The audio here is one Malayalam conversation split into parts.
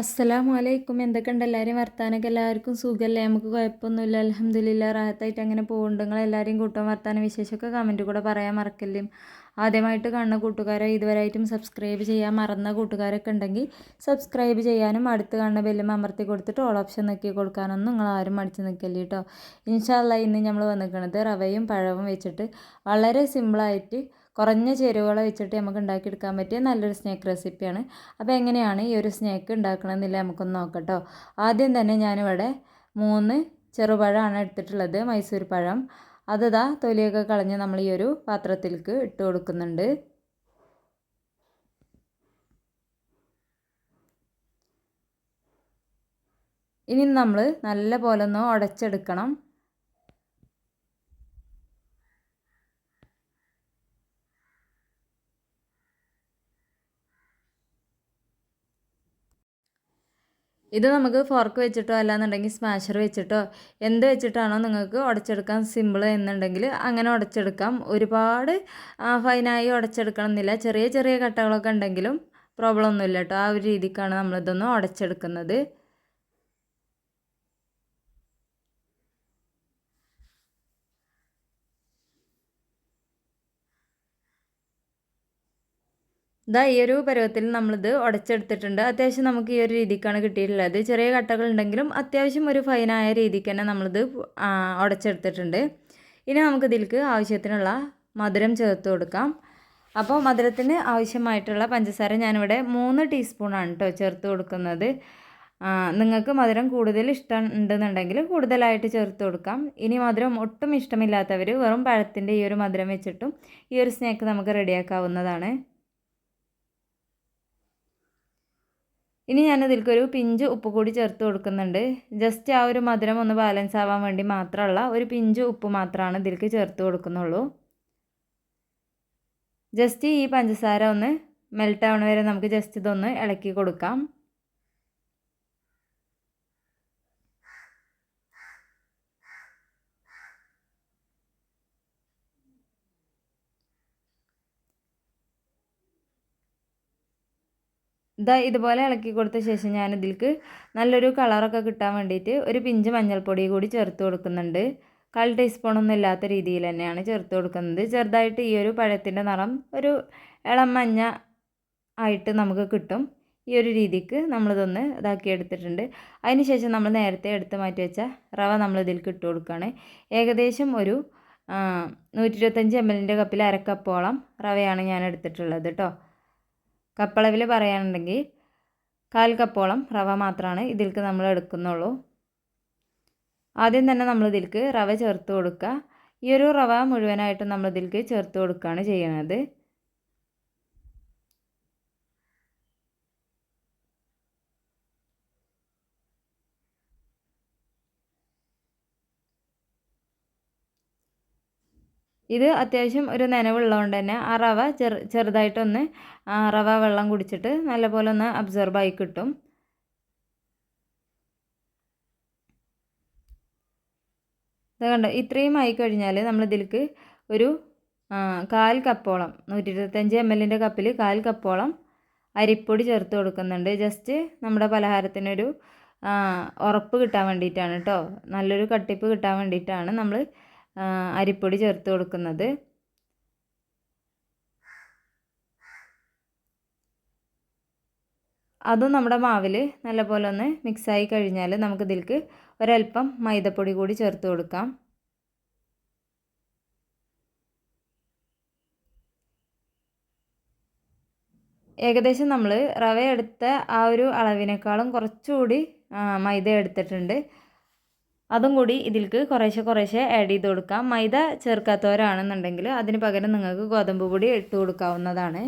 അസ്സലാമു അലൈക്കും എന്തൊക്കെയുണ്ട്? എല്ലാവരും വർത്താനൊക്കെ എല്ലാവർക്കും സുഖമല്ലേ നമുക്ക് കുഴപ്പമൊന്നുമില്ല. അലഹമ്മദില്ല റാഹത്തായിട്ട് അങ്ങനെ പോകുന്നുണ്ട് നിങ്ങൾ എല്ലാവരെയും കൂട്ടം വർത്താനം വിശേഷമൊക്കെ കമന്റ് കൂടെ പറയാൻ മറക്കല്ലേ? ആദ്യമായിട്ട് കാണുന്ന കൂട്ടുകാരെ ഇതുവരെയായിട്ടും സബ്സ്ക്രൈബ് ചെയ്യാൻ മറന്ന കൂട്ടുകാരൊക്കെ ഉണ്ടെങ്കിൽ സബ്സ്ക്രൈബ് ചെയ്യാനും അടുത്ത് കാണുന്ന ബെല്ലും അമർത്തി കൊടുത്തിട്ട് ഓൾ ഓപ്ഷൻ നോക്കി കൊടുക്കാനൊന്നും നിങ്ങൾ ആരും മടിച്ച് നിൽക്കല്ലേ കേട്ടോ ഇൻഷാല്ല ഇന്ന് നമ്മൾ വന്നിരിക്കുന്നത് റവയും പഴവും വെച്ചിട്ട് വളരെ സിമ്പിളായിട്ട് കുറഞ്ഞ ചേരുവകൾ വെച്ചിട്ട് നമുക്ക് ഉണ്ടാക്കിയെടുക്കാൻ പറ്റിയ നല്ലൊരു സ്നാക്ക് റെസിപ്പിയാണ് അപ്പോൾ എങ്ങനെയാണ് ഈ ഒരു സ്നാക്ക് ഉണ്ടാക്കണമെന്നില്ല നമുക്കൊന്ന് നോക്കട്ടോ. ആദ്യം തന്നെ ഞാനിവിടെ മൂന്ന് ചെറുപഴമാണ് എടുത്തിട്ടുള്ളത് മൈസൂർ പഴം. അതതാ തൊലിയൊക്കെ കളഞ്ഞ് നമ്മൾ ഈ ഒരു പാത്രത്തിലേക്ക് ഇട്ട് കൊടുക്കുന്നുണ്ട്. ഇനി നമ്മൾ നല്ല പോലെ ഒന്ന് ഉടച്ചെടുക്കണം. ഇത് നമുക്ക് ഫോർക്ക് വെച്ചിട്ടോ അല്ലാന്നുണ്ടെങ്കിൽ സ്മാഷർ വെച്ചിട്ടോ എന്ത് വെച്ചിട്ടാണോ നിങ്ങൾക്ക് ഉടച്ചെടുക്കാൻ സിമ്പിൾ എന്നുണ്ടെങ്കിൽ അങ്ങനെ ഉടച്ചെടുക്കാം. ഒരുപാട് ഫൈനായി ഉടച്ചെടുക്കണം എന്നില്ല. ചെറിയ ചെറിയ കട്ടകളൊക്കെ ഉണ്ടെങ്കിലും പ്രോബ്ലം ഒന്നുമില്ല കേട്ടോ ആ ഒരു രീതിക്കാണ് നമ്മളിതൊന്ന് ഉടച്ചെടുക്കുന്നത്. ഇതാ ഈ ഒരു പരുവത്തിൽ നമ്മളിത് ഉടച്ചെടുത്തിട്ടുണ്ട് അത്യാവശ്യം നമുക്ക് ഈ ഒരു രീതിക്കാണ് കിട്ടിയിട്ടുള്ളത്. ചെറിയ കട്ടകൾ ഉണ്ടെങ്കിലും അത്യാവശ്യം ഒരു ഫൈനായ രീതിക്ക് തന്നെ നമ്മളിത് ഉടച്ചെടുത്തിട്ടുണ്ട് ഇനി നമുക്ക് ഇതിൽക്ക് ആവശ്യത്തിനുള്ള മധുരം ചേർത്ത് കൊടുക്കാം. അപ്പോൾ മധുരത്തിന് ആവശ്യമായിട്ടുള്ള പഞ്ചസാര ഞാനിവിടെ മൂന്ന് ടീസ്പൂണാണ് കേട്ടോ ചേർത്ത് കൊടുക്കുന്നത്. നിങ്ങൾക്ക് മധുരം കൂടുതൽ ഇഷ്ടം ഉണ്ടെന്നുണ്ടെങ്കിൽ കൂടുതലായിട്ട് ചേർത്ത് കൊടുക്കാം. ഇനി മധുരം ഒട്ടും ഇഷ്ടമില്ലാത്തവർ വെറും പഴത്തിന്റെ ഈ ഒരു മധുരം വെച്ചിട്ടും ഈ ഒരു സ്നാക്ക് നമുക്ക് റെഡിയാക്കാവുന്നതാണ്. ഇനി ഞാൻ ഇതിൽക്കൊരു പിഞ്ച് ഉപ്പ് കൂടി ചേർത്ത് കൊടുക്കുന്നുണ്ട്. ജസ്റ്റ് ആ ഒരു മധുരം ഒന്ന് ബാലൻസ് ആവാൻ വേണ്ടി മാത്രമുള്ള ഒരു പിഞ്ച് ഉപ്പ് മാത്രമാണ് ഇതിലേക്ക് ചേർത്ത് കൊടുക്കുന്നുള്ളൂ. ജസ്റ്റ് ഈ പഞ്ചസാര ഒന്ന് മെൽറ്റ് ആവണ വരെ നമുക്ക് ജസ്റ്റ് ഇതൊന്ന് ഇളക്കി കൊടുക്കാം. ഇതാ ഇതുപോലെ ഇളക്കി കൊടുത്ത ശേഷം ഞാൻ ഇതിലേക്ക് നല്ലൊരു കളറൊക്കെ കിട്ടാൻ വേണ്ടിയിട്ട് ഒരു പിഞ്ച് മഞ്ഞൾപ്പൊടി കൂടി ചേർത്ത് കൊടുക്കുന്നുണ്ട്. കാൽ ടീസ്പൂണൊന്നും ഇല്ലാത്ത രീതിയിൽ തന്നെയാണ് ചേർത്ത് കൊടുക്കുന്നത്. ചെറുതായിട്ട് ഈ ഒരു പഴത്തിന്റെ നിറം ഒരു ഇളം മഞ്ഞ ആയിട്ട് നമുക്ക് കിട്ടും. ഈ ഒരു രീതിക്ക് നമ്മളിതൊന്ന് ഇതാക്കി എടുത്തിട്ടുണ്ട്. അതിനുശേഷം നമ്മൾ നേരത്തെ എടുത്ത് മാറ്റി വെച്ച റവ നമ്മൾ ഇതിലേക്ക് ഇട്ട് കൊടുക്കുകയാണ്. ഏകദേശം ഒരു നൂറ്റി ഇരുപത്തഞ്ച് എം എല്ലിന്റെ കപ്പിൽ അരക്കപ്പോളം റവയാണ് ഞാൻ എടുത്തിട്ടുള്ളത് കേട്ടോ. കപ്പളവിൽ പറയുകയാണെന്നുണ്ടെങ്കിൽ കാൽ കപ്പോളം റവ മാത്രമാണ് ഇതിൽക്ക് നമ്മൾ എടുക്കുന്നുള്ളൂ. ആദ്യം തന്നെ നമ്മൾ ഇതിൽക്ക് റവ ചേർത്ത് കൊടുക്കുക. ഈ ഒരു റവ മുഴുവനായിട്ടും നമ്മൾ ഇതിൽക്ക് ചേർത്ത് കൊടുക്കുകയാണ് ചെയ്യുന്നത്. ഇത് അത്യാവശ്യം ഒരു നനവുള്ളതുകൊണ്ട് തന്നെ ആ റവ ചെറു ചെറുതായിട്ടൊന്ന് റവ വെള്ളം കുടിച്ചിട്ട് നല്ലപോലെ ഒന്ന് അബ്സോർബ് ആയി കിട്ടും. ഇത് കണ്ടോ? ഇത്രയും ആയി കഴിഞ്ഞാൽ നമ്മൾ ഇതിലേക്ക് ഒരു കാൽ കപ്പോളം നൂറ്റി ഇരുപത്തഞ്ച് എം എല്ലിന്റെ കപ്പിൽ കാൽ കപ്പോളം അരിപ്പൊടി ചേർത്ത് കൊടുക്കുന്നുണ്ട്. ജസ്റ്റ് നമ്മുടെ പലഹാരത്തിനൊരു ഉറപ്പ് കിട്ടാൻ വേണ്ടിയിട്ടാണ് കേട്ടോ നല്ലൊരു കട്ടിപ്പ് കിട്ടാൻ വേണ്ടിയിട്ടാണ് നമ്മൾ അരിപ്പൊടി ചേർത്ത് കൊടുക്കുന്നത്. അതും നമ്മുടെ മാവിൽ നല്ലപോലെ ഒന്ന് മിക്സായി കഴിഞ്ഞാൽ നമുക്ക് ഇതിൽക്ക് ഒരൽപ്പം മൈദപ്പൊടി കൂടി ചേർത്ത് കൊടുക്കാം. ഏകദേശം നമ്മൾ റവ എടുത്ത ആ ഒരു അളവിനേക്കാളും കുറച്ചുകൂടി മൈദ എടുത്തിട്ടുണ്ട്. അതും കൂടി ഇതിലേക്ക് കുറേശ്ശെ കുറേശ്ശെ ആഡ് ചെയ്ത് കൊടുക്കാം. മൈദ ചേർക്കാത്തവരാണെന്നുണ്ടെങ്കിൽ അതിന് പകരം നിങ്ങൾക്ക് ഗോതമ്പ് പൊടി ഇട്ട് കൊടുക്കാവുന്നതാണ്.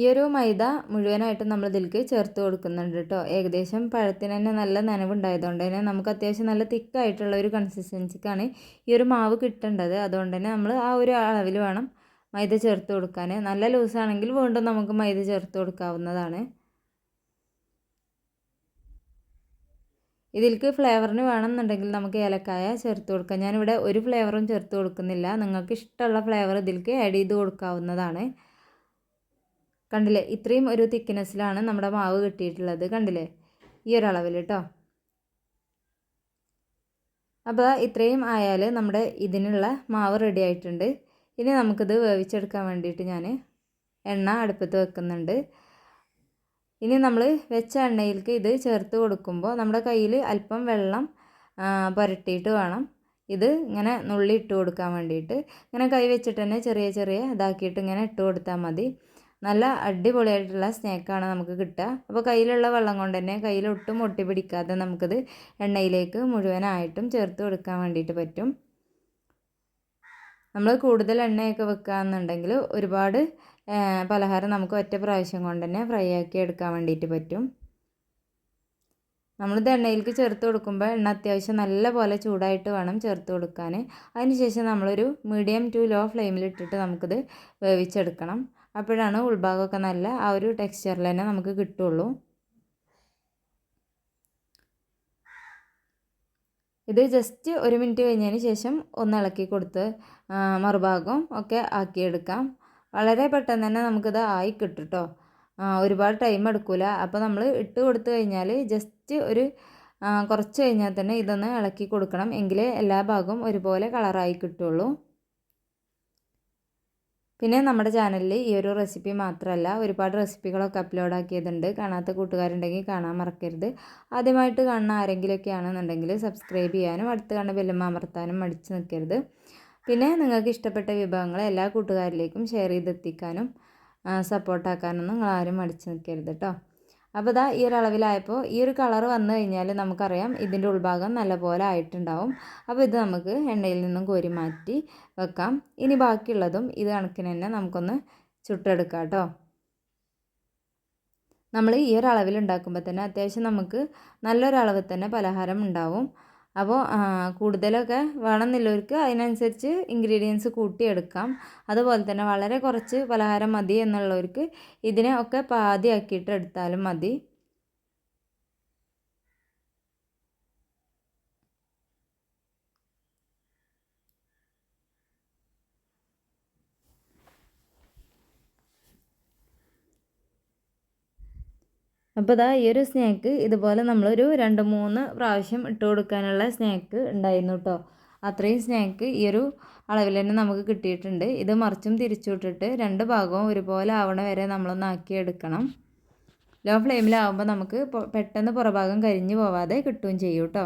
ഈ ഒരു മൈദ മുഴുവനായിട്ട് നമ്മൾ ഇതിലേക്ക് ചേർത്ത് കൊടുക്കുന്നുണ്ട് കേട്ടോ ഏകദേശം പഴത്തിന് തന്നെ നല്ല നനവുണ്ടായതുകൊണ്ട് തന്നെ നമുക്ക് അത്യാവശ്യം നല്ല തിക്കായിട്ടുള്ള ഒരു കൺസിസ്റ്റൻസിക്കാണ് ഈ ഒരു മാവ് കിട്ടേണ്ടത്. അതുകൊണ്ട് തന്നെ നമ്മൾ ആ ഒരു അളവിൽ വേണം മൈദ ചേർത്ത് കൊടുക്കാൻ നല്ല ലൂസാണെങ്കിൽ വീണ്ടും നമുക്ക് മൈദ ചേർത്ത് കൊടുക്കാവുന്നതാണ്. ഇതിലേക്ക് ഫ്ലേവറിന് വേണമെന്നുണ്ടെങ്കിൽ നമുക്ക് ഏലക്കായ ചേർത്ത് കൊടുക്കാം. ഞാനിവിടെ ഒരു ഫ്ലേവറും ചേർത്ത് കൊടുക്കുന്നില്ല. നിങ്ങൾക്ക് ഇഷ്ടമുള്ള ഫ്ലേവർ ഇതിലേക്ക് ആഡ് ചെയ്ത് കൊടുക്കാവുന്നതാണ്. കണ്ടില്ലേ? ഇത്രയും ഒരു തിക്നെസ്സിലാണ് നമ്മുടെ മാവ് കിട്ടിയിട്ടുള്ളത് കണ്ടില്ലേ? ഈ ഒരളവിൽ കേട്ടോ അപ്പോൾ ഇത്രയും ആയാൽ നമ്മുടെ ഇതിനുള്ള മാവ് റെഡി ആയിട്ടുണ്ട്. ഇനി നമുക്കിത് വേവിച്ചെടുക്കാൻ വേണ്ടിയിട്ട് ഞാൻ എണ്ണ അടുപ്പത്ത് വെക്കുന്നുണ്ട്. ഇനി നമ്മൾ വെച്ച എണ്ണയിലേക്ക് ഇത് ചേർത്ത് കൊടുക്കുമ്പോൾ നമ്മുടെ കയ്യിൽ അല്പം വെള്ളം പുരട്ടിയിട്ട് വേണം. ഇത് ഇങ്ങനെ നുള്ളി ഇട്ട് കൊടുക്കാൻ വേണ്ടിയിട്ട്. ഇങ്ങനെ കൈ വെച്ചിട്ട് തന്നെ ചെറിയ ചെറിയ ഇതാക്കിയിട്ട് ഇങ്ങനെ ഇട്ട് കൊടുത്താൽ മതി. നല്ല അടിപൊളിയായിട്ടുള്ള സ്നാക്കാണ് നമുക്ക് കിട്ടുക. അപ്പോൾ കയ്യിലുള്ള വെള്ളം കൊണ്ട് തന്നെ കയ്യിലൊട്ടും ഒട്ടി പിടിക്കാതെ നമുക്കത് എണ്ണയിലേക്ക് മുഴുവനായിട്ടും ചേർത്ത് കൊടുക്കാൻ വേണ്ടിയിട്ട് പറ്റും. നമ്മൾ കൂടുതൽ എണ്ണയൊക്കെ വെക്കുകയെന്നുണ്ടെങ്കിൽ ഒരുപാട് പലഹാരം നമുക്ക് ഒറ്റ പ്രാവശ്യം കൊണ്ട് തന്നെ ഫ്രൈ ആക്കി എടുക്കാൻ വേണ്ടിയിട്ട് പറ്റും. നമ്മളിത് എണ്ണയിലേക്ക് ചേർത്ത് കൊടുക്കുമ്പോൾ എണ്ണ അത്യാവശ്യം നല്ല പോലെ ചൂടായിട്ട് വേണം ചേർത്ത് കൊടുക്കാൻ. അതിനുശേഷം നമ്മളൊരു മീഡിയം ടു ലോ ഫ്ലെയിമിൽ ഇട്ടിട്ട് നമുക്കിത് വേവിച്ചെടുക്കണം. അപ്പോഴാണ് ഉൾഭാഗമൊക്കെ നല്ല ആ ഒരു ടെക്സ്ചറിൽ തന്നെ നമുക്ക് കിട്ടുള്ളൂ. ഇത് ജസ്റ്റ് ഒരു മിനിറ്റ് കഴിഞ്ഞതിന് ശേഷം ഒന്ന് ഇളക്കി കൊടുത്ത് മറുഭാഗം ഒക്കെ ആക്കിയെടുക്കാം. വളരെ പെട്ടെന്ന് തന്നെ നമുക്കിത് ആയി കിട്ടും ഒരുപാട് ടൈം എടുക്കില്ല അപ്പോൾ നമ്മൾ ഇട്ട് കൊടുത്തു കഴിഞ്ഞാൽ ജസ്റ്റ് ഒരു കുറച്ച് കഴിഞ്ഞാൽ തന്നെ ഇതൊന്ന് ഇളക്കി കൊടുക്കണം. എങ്കിലേ എല്ലാ ഭാഗവും ഒരുപോലെ കളറായി കിട്ടുള്ളൂ. പിന്നെ നമ്മുടെ ചാനലിൽ ഈ ഒരു റെസിപ്പി മാത്രമല്ല ഒരുപാട് റെസിപ്പികളൊക്കെ അപ്ലോഡ് ആക്കിയതുണ്ട്. കാണാത്ത കൂട്ടുകാരുണ്ടെങ്കിൽ കാണാൻ മറക്കരുത്. ആദ്യമായിട്ട് കാണുന്ന ആരെങ്കിലുമൊക്കെ ആണെന്നുണ്ടെങ്കിൽ സബ്സ്ക്രൈബ് ചെയ്യാനും അടുത്ത് കാണുന്ന ബെല്ലുമ്മ അമർത്താനും മടിച്ചു നിൽക്കരുത് പിന്നെ നിങ്ങൾക്ക് ഇഷ്ടപ്പെട്ട വിഭവങ്ങൾ എല്ലാ കൂട്ടുകാരിലേക്കും ഷെയർ ചെയ്തെത്തിക്കാനും സപ്പോർട്ടാക്കാനൊന്നും നിങ്ങൾ ആരും മടിച്ച് നിൽക്കരുത് കേട്ടോ അപ്പോൾ ഇതാ ഈ ഒരു അളവിലായപ്പോൾ ഈ ഒരു കളർ വന്നു കഴിഞ്ഞാൽ നമുക്കറിയാം ഇതിന്റെ ഉൾഭാഗം നല്ലപോലെ ആയിട്ടുണ്ടാവും. അപ്പോൾ ഇത് നമുക്ക് എണ്ണയിൽ നിന്നും കോരി മാറ്റി വെക്കാം. ഇനി ബാക്കിയുള്ളതും ഇത് കണക്കിന് തന്നെ നമുക്കൊന്ന് ചുട്ടെടുക്കാം കേട്ടോ. നമ്മൾ ഈ ഒരു അളവിൽ ഉണ്ടാക്കുമ്പോൾ തന്നെ അത്യാവശ്യം നമുക്ക് നല്ലൊരളവിൽ തന്നെ പലഹാരം ഉണ്ടാവും. അപ്പോൾ കൂടുതലൊക്കെ വേണമെന്നുള്ളവർക്ക് അതിനനുസരിച്ച് ഇൻഗ്രീഡിയൻസ് കൂട്ടിയെടുക്കാം. അതുപോലെ തന്നെ വളരെ കുറച്ച് പലഹാരം മതി എന്നുള്ളവർക്ക് ഇതിനെ ഒക്കെ പാതിയാക്കിയിട്ട് എടുത്താലും മതി. അപ്പോൾ ഇതാ ഈ ഒരു സ്നാക്ക് ഇതുപോലെ നമ്മളൊരു രണ്ട് മൂന്ന് പ്രാവശ്യം ഇട്ട് കൊടുക്കാനുള്ള സ്നാക്ക് ഉണ്ടായിരുന്നു കേട്ടോ അത്രയും സ്നാക്ക് ഈ ഒരു അളവിൽ തന്നെ നമുക്ക് കിട്ടിയിട്ടുണ്ട്. ഇത് മറിച്ചും തിരിച്ചു വിട്ടിട്ട് രണ്ട് ഭാഗവും ഒരുപോലെ ആവണ വരെ നമ്മളൊന്ന് ആക്കി എടുക്കണം. ലോ ഫ്ലെയിമിലാവുമ്പോൾ നമുക്ക് പെട്ടെന്ന് പുറഭാഗം കരിഞ്ഞു പോവാതെ കിട്ടുകയും ചെയ്യും കേട്ടോ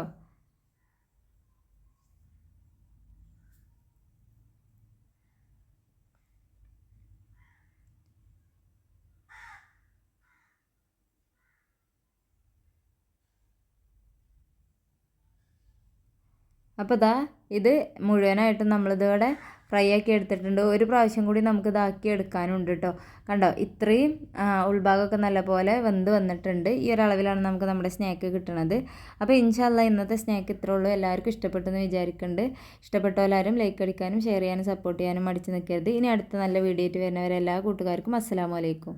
അപ്പോൾ ഇതാ ഇത് മുഴുവനായിട്ടും നമ്മളിതോടെ ഫ്രൈ ആക്കി എടുത്തിട്ടുണ്ട്. ഒരു പ്രാവശ്യം കൂടി നമുക്ക് ഇതാക്കി എടുക്കാനുണ്ട് കേട്ടോ കണ്ടോ? ഇത്രയും ഉൾഭാഗമൊക്കെ നല്ലപോലെ വെന്ത് വന്നിട്ടുണ്ട്. ഈ ഒരളവിലാണ് നമുക്ക് നമ്മുടെ സ്നാക്ക് കിട്ടുന്നത് അപ്പോൾ ഇൻഷാല്ല ഇന്നത്തെ സ്നാക്ക് ഇത്രേ ഉള്ളൂ. എല്ലാവർക്കും ഇഷ്ടപ്പെട്ടെന്ന് വിചാരിക്കുന്നുണ്ട് ഇഷ്ടപ്പെട്ട എല്ലാവരും ലൈക്ക് അടിക്കാനും ഷെയർ ചെയ്യാനും സപ്പോർട്ട് ചെയ്യാനും മടിച്ച് നിൽക്കരുത് ഇനി അടുത്ത നല്ല വീഡിയോ ആയിട്ട് വരുന്നവരെല്ലാ കൂട്ടുകാർക്കും അസ്സാം വലൈക്കും